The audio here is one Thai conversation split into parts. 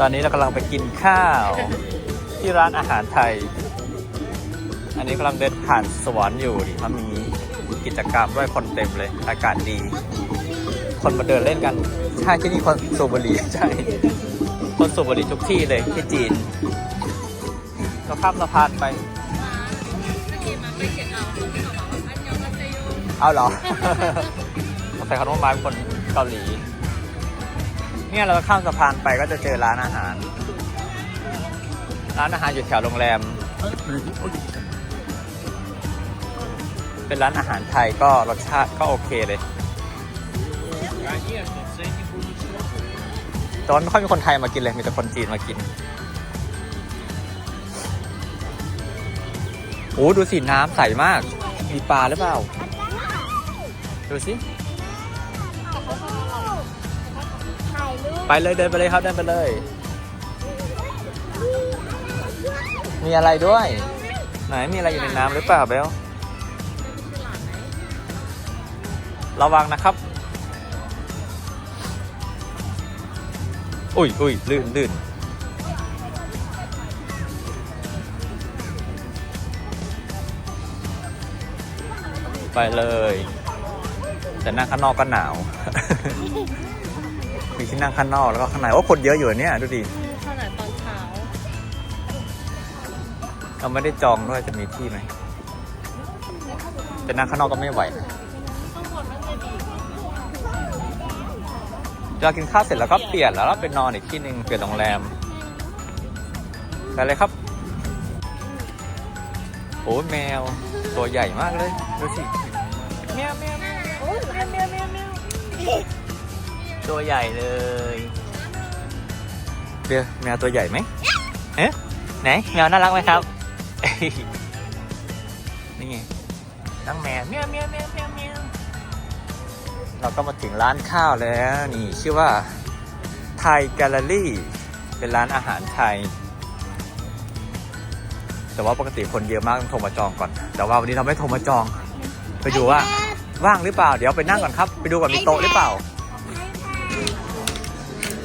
ตอนนี้เรากำลังไปกินข้าว ที่ร้านอาหารไทย อันนี้กำลังเดินผ่านสวนอยู่ดิเขามีกิจกรรมด้วยคนเต็มเลย อากาศดี คนมาเดินเล่นกันใช่ที่นี่คนสูบบุหรี่ใช่ คนสูบบุหรี่ทุกที่เลยที่จีนเราข้ามสะพานไปเอาเหรอใส่ขนมไม้เป็นคนเกาหลี เนี่ยเราข้ามสะพานไปก็จะเจอร้านอาหาร ร้านอาหารอยู่แถวโรงแรม เป็นร้านอาหารไทยก็รสชาติก็โอเคเลย ตอนไม่ค่อยมีคนไทยมากินเลย มีแต่คนจีนมากินโอ้ดูสิน้ำใสมาก มีปลาหรือเปล่า ดูสิ ไปเลยเดินไปเลยครับเดินไปเลย มีอะไรด้วย ไหนมีอะไรอยู่ในน้ำหรือเปล่าเบลระวังนะครับ อุ้ยอุ้ยลื่นลื่นไปเลย แต่นั่งข้างนอกก็หนาว มีที่นั่งข้างนอกแล้วก็ข้างในโอ้คนเยอะอยู่เนี่ยดูดิขนาดตอนเช้าเราไม่ได้จองด้วยจะมีที่ไหมแต่นั่งข้างนอกก็ไม่ไหวนะเรากินข้าวเสร็จแล้วก็เปลี่ยนแล้วเราไปนอนอีกที่หนึ่งเปลี่ยนโรงแรมไปเลยครับโอ้แมว ตัวใหญ่มากเลย ดูสิ แมวแมวแมวโอ้ยแมวแมวแมวแมว ตัวใหญ่เลยเดี๋ยวแมวตัวใหญ่ไหมเอ๊ะไหนแมวน่ารักไหมครับ นี่ไงตั้งแมวแมวแมวแมวแมวแมวเราก็มาถึงร้านข้าวแล้วนี่ชื่อว่าไทยแกลเลอรี่ เป็นร้านอาหารไทย แต่ว่าปกติคนเยอะมากต้องโทรมาจองก่อน แต่ว่าวันนี้เราไม่โทรมาจอง ไปดูว่าว่างหรือเปล่า เดี๋ยวไปนั่งก่อนครับ ไปดูก่อนมีโต๊ะหรือเปล่า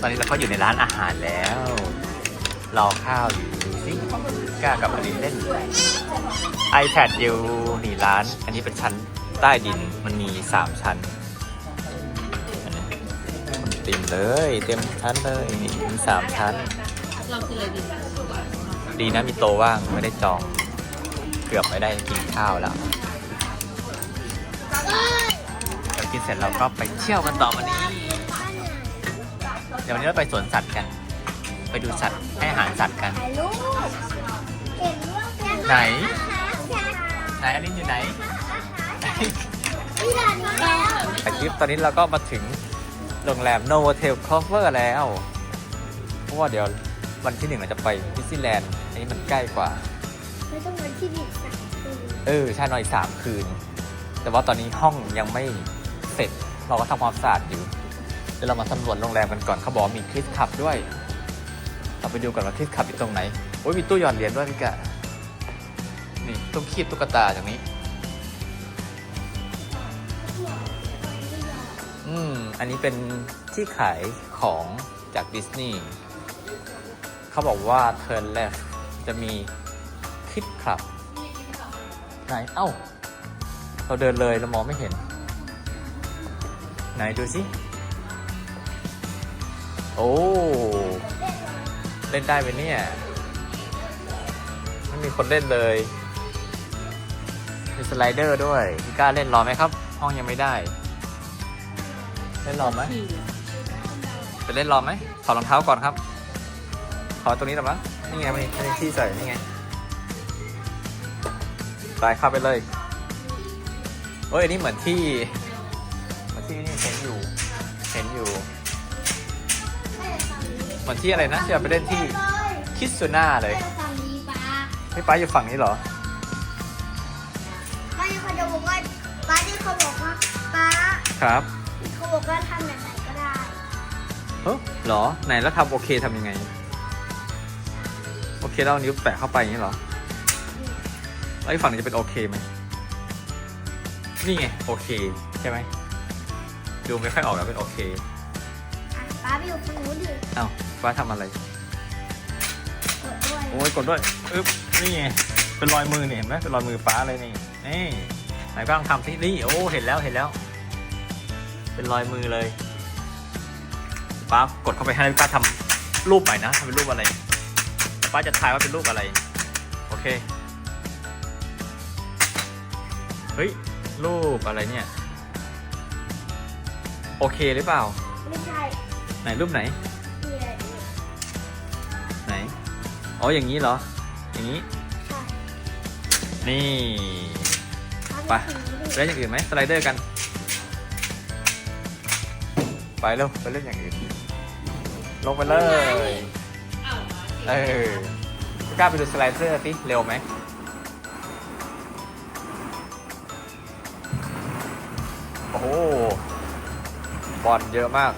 ตอนนี้เราก็อยู่ในร้านอาหารแล้ว รอข้าวอยู่ดูสิกล้ากับอลินเล่น iPad อยู่นี่ร้าน อันนี้เป็นชั้นใต้ดินมันมี3ชั้นเต็มเลยเต็มชั้นเลยนี่มีสามชั้น เราคืออะไรดีดีนะมีโต๊ะว่างไม่ได้จอง เกือบไม่ได้กินข้าวแล้วเดี๋ยวกินเสร็จเราก็ไปเที่ยวกันต่อวันนี้ ดี๋ยววันนี้เราไปสวนสัตว์กัน ไปดูสัตว์ให้อาหารสัตว์กัน ถ่ายรูปเห็นว่าแม่ไหน ไหนอลินอยู่ไหน ที่ร้านนี้แล้วแต่คลิปตอนนี้เราก็มาถึงโรงแรม Novotel Cover แล้ว เพราะว่าเดี๋ยววันที่หนึ่งเราจะไปดิสนีย์แลนด์อันนี้มันใกล้กว่า ไม่ต้องมาที่ดินสักคืนเออ ใช่นอนอีกสามคืน แต่ว่าตอนนี้ห้องยังไม่เสร็จ เราก็ทำความสะอาดอยู่ เดี๋ยวเรามาสำรวจโรงแรมกันก่อนเขาบอกมีคริสคับด้วย เราไปดูกันว่าคริสคับอยู่ตรงไหน โอ้ยมีตู้หยอดเหรียญด้วยพี่กะ นี่ต้องคีบตุ๊กตาอย่างนี้ อืม อันนี้เป็นที่ขายของจากดิสนีย์เขาบอกว่า Turn Left จะมีคิดคลับไหน เอ้า เราเดินเลยเรามองไม่เห็น ไหนดูสิ โอ้ เล่นได้ไหมเนี่ย ไม่มีคนเล่นเลย มีสไลเดอร์ด้วยพี่กล้าเล่นรอไหมครับ ห้องยังไม่ได้ เล่นรอไหมขี่จะเล่นรอไหมถอดรองเท้าก่อนครับถอดตรงนี้หรอมั้งนี่ไงมันมีมันมีที่ใส่นี่ไงไปเข้าไปเลยเอ้ยอันนี้เหมือนที่เหมือนที่นี่เห็นอยู่ เห็นอยู่เห มือนที่อะไรนะที่เราไปเล่นที่คิสซูน่าเลยไปฝั่งนี้ป้าพี่ป้าอยู่ฝั่งนี้เหรอป้าที่เขาจะบอกว่าป้าที่เขาบอกว่าป้าครับเขาบอกว่าทำแบบไหนก็ได้เฮ้ยเหรอไหนแล้วทำโอเคทำยังไง โอเคแล้วเอานิ้วแปะเข้าไปอย่างนี้เหรอแล้วอีกฝั่งนี้จะเป็นโอเคไหมนี่ไงโอเคใช่ไหมดูไม่ค่อยออกแล้วเป็นโอเคอะป้า ไปอยู่ฝั่งนู้นดิเอ้าป้าทำอะไรปโอ้ยกดด้วยอึ๊บนี่ไงเป็นรอยมือเนี่ยเห็นไหมเป็นรอยมือป้าเลยนี่นี่ไหนก็ลองทำสินี่โอ้เห็นแล้วเห็นแล้ว เป็นรอยมือเลยป้ากดเข้าไปให้ป้าทำรูปใหม่นะทำเป็นรูปอะไรป้าจะทายว่าเป็นรูปอะไร โอเคเฮ้ยรูปอะไรเนี่ย โอเคหรือเปล่าไม่ใช่ไห นรูปไหนมีอะไรอีกไหน อ๋อ อย่างนี้เหรอ อย่างนี้ใช่นี่ไปไปเล่นอย่างอื่นไหมสไลเดอร์กัน ไปเร็วไปเล่นอย่างอื่น ลงไปเลยอ้าวมาสิเออกล้าไปดูสไลเดอร์สิเร็วไหมโอ้โหบอลเยอะมาก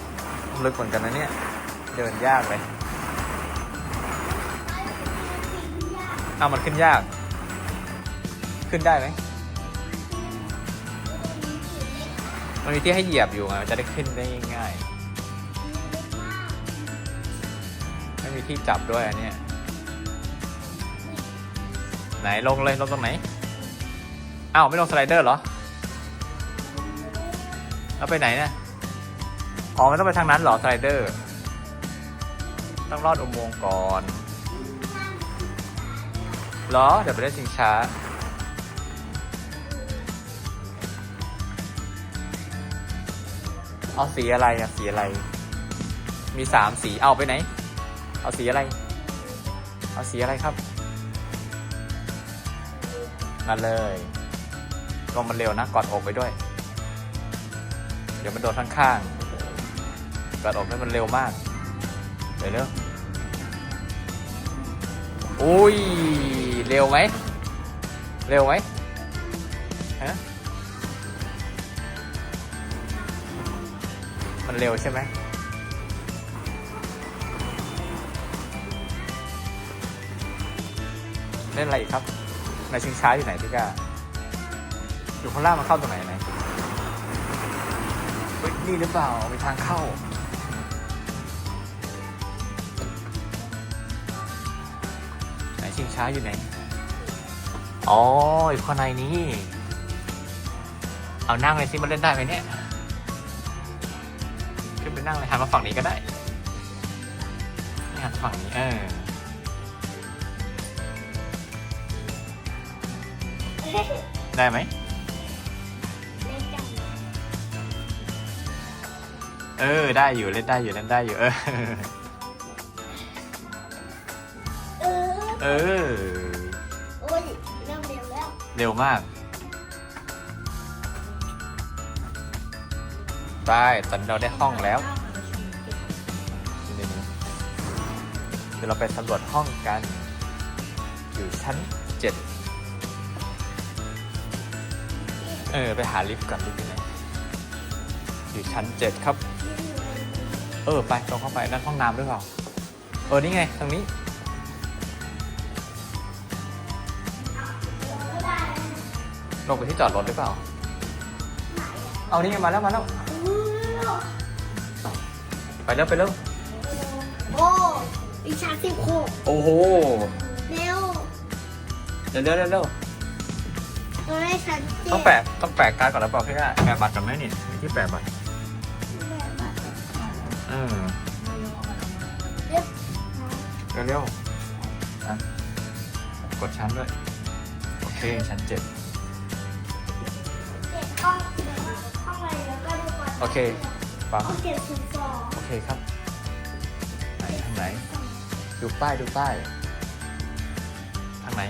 ลึกเหมือนกันนะเนี่ย เดินยากเลยเอามันขึ้นยาก ขึ้นได้ไหมมันมีที่ให้เหยียบอยู่ไงมันจะได้ขึ้นได้ง่ายไม่มีที่จับด้วยอันเนี้ยไหนลงเลยลงตรงไหนอ้าวไม่ลงสไลเดอร์เหรอแล้วไปไหนเนะ อ๋อมันต้องไปทางนั้นเหรอสไลเดอร์ ต้องลอดอุโมงค์ก่อนเหรอ เดี๋ยวไปเล่นชิงช้า เอาสีอะไรอะสีอะไร มีสามสีเอาไปไหน เอาสีอะไร เอาสีอะไรครับมาเลยลงมันเร็วนะกอดอกไปด้วย เดี๋ยวมันโดนข้างๆ กอดอกให้มันเร็วมากเดี๋ยวเร็วอุ้ย เร็วไหม เร็วไหมฮะมันเร็วใช่ไหมเล่นอะไรอีกครับ ในชิงช้าอยู่ไหนพี่กาอยู่ข้างล่างมันเข้าตรงไหนไหนนี่หรือเปล่ามีทางเข้า ไหนชิงช้าอยู่ไหน อ๋ออยู่ข้างในนี้ เอานั่งเลยสิมันเล่นได้ไหมเนี่ย ขึ้นไปนั่งเลยหันมาฝั่งนี้ก็ได้นี่หันฝั่งนี้เออได้ไหมเล่นจังเออ ได้อยู่เล่นได้อยู่เล่นได้อยู่ เออ เออ เร็วมาก ได้ ตอนนี้เราได้ห้องแล้วเดี๋ยวเดี๋ยวเราไปสำรวจห้องกัน อยู่ชั้นเจ็ดเออ ไปหาลิฟต์ก่อนลิฟต์อยู่ไหนอยู่ชั้นเจ็ดครับ เออ ไปตรงเข้าไปนั่นห้องน้ำหรือเปล่า เออ นี่ไง ตรงนี้ ลงไปที่จอดรถหรือเปล่า เอานี่ไงมาแล้วมาแล้วไปเร็วไปเร็วโอ้วิชาสิบหกโอ้โหเร็วเร็วเร็วเร็วเร็วตัวเลขชั้นเจ็ดต้องแปะต้องแปะการ์ดก่อนแล้วเปล่าพี่ก้าแปะบัตรกันไหมนี่มีที่แปะบัตรเออเรียบเร็วเร็วอะกดชั้นด้วยโอเคชั้นเจ็ดเจ็ด ห้องห้องอะไรแล้วก็ดูก่อนโอเคฟังห้องเจ็ดศูนย์สองโอเคครับ ไหนทางไหน ดูป้ายดูป้ายทางไหน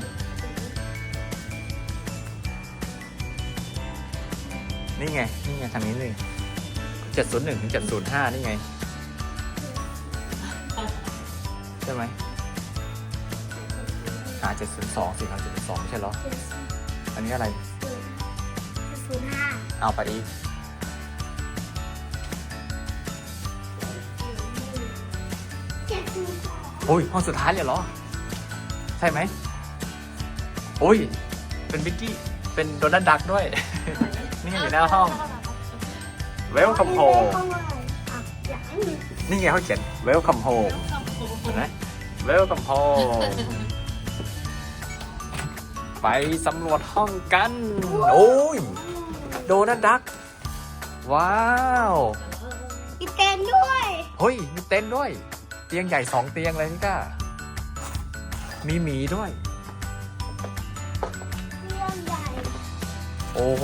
นี่ไง นี่ไงทางนี้เลยเจ็ดศูนย์หนึ่งถึงเจ็ดศูนย์ห้านี่ไง ใช่ไหมหาเจ็ดศูนย์สองสี่หาเจ็ดศูนย์สองไม่ใช่เหรอเจ็ดศูนย์อันนี้อะไรศูนย์ห้า เอาไปอีกเจ็ดศูนย์สองโอ้ยห้องสุดท้ายเลยเหรอ ใช่ไหมโอ้ย เป็นบิกกี้เป็นโดนัทดักด้วย นี่อยู่หน้าห้อง Welcome นี่ home ห้องอะไรอะอยากให้มีนี่ไงเขาเขียน Welcome home เห็นไหม Welcome home ไปสำรวจห้องกัน โอ้ย โดนัทดัก ว้าว มีเต็นท์ด้วย เฮ้ย มีเต็นท์ด้วย เตียงใหญ่สองเตียงเลยนี่ก้า มีหมีด้วย เรื่องใหญ่โอ้โห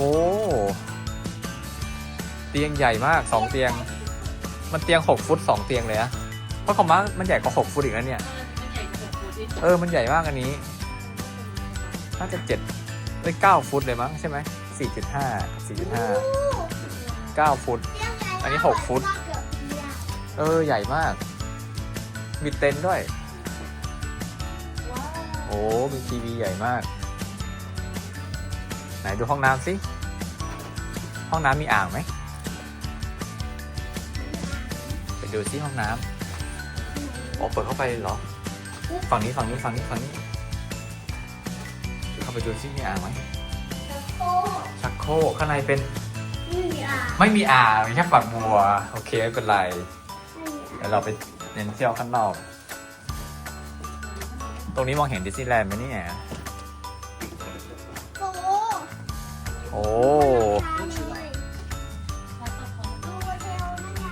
เตียงใหญ่มากสองเตียง มันเตียงหกฟุตสองเตียงเลยอะเพราะของม้ามันใหญ่กว่าหกฟุตอีกแล้วเนี่ย เออ มันใหญ่กว่าปูดิเออมันใหญ่มากอันนี้ น่าจะเจ็ดเอ้ยเก้าฟุตเลยมั้งใช่ไหม สี่จุดห้าสี่จุดห้าเก้าฟุตเรื่องใหญ่อันนี้หกฟุตเกือบเดียวเออ ใหญ่มาก มีเต็นท์ด้วยว้าวโอ้มีทีวีใหญ่มาก ไหนดูห้องน้ำสิ ห้องน้ำมีอ่างไหม ไปดูซิห้องน้ำโอ้เปิดเข้าไปเลยเหรอ ฝั่งนี้ฝั่งนี้ฝั่งนี้ฝั่งนี้ เข้าไปดูซิมีอ่างไหมโอ้ชักโครกข้างในเป็นไม่มีอ่างไม่มีอ่างมีแค่ฝักบัว โอเคไม่เป็นไรไม่มีอ่างเดี๋ยวเราไปเน้นเที่ยวข้างนอก ตรงนี้มองเห็นดิสนีย์แลนด์ไหมเนี่ยโอ้โอ้ทานเลยดูเทลนั่นไง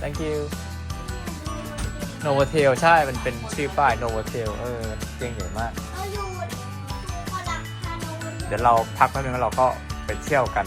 thank you Novotel ใช่มันเป็นชื่อป้าย Novotel เออเตียงใหญ่มากเราอยู่ดูกระดักทานโนเดี๋ยวเราพักแป๊บนึงแล้วเราก็ ไปเที่ยวกัน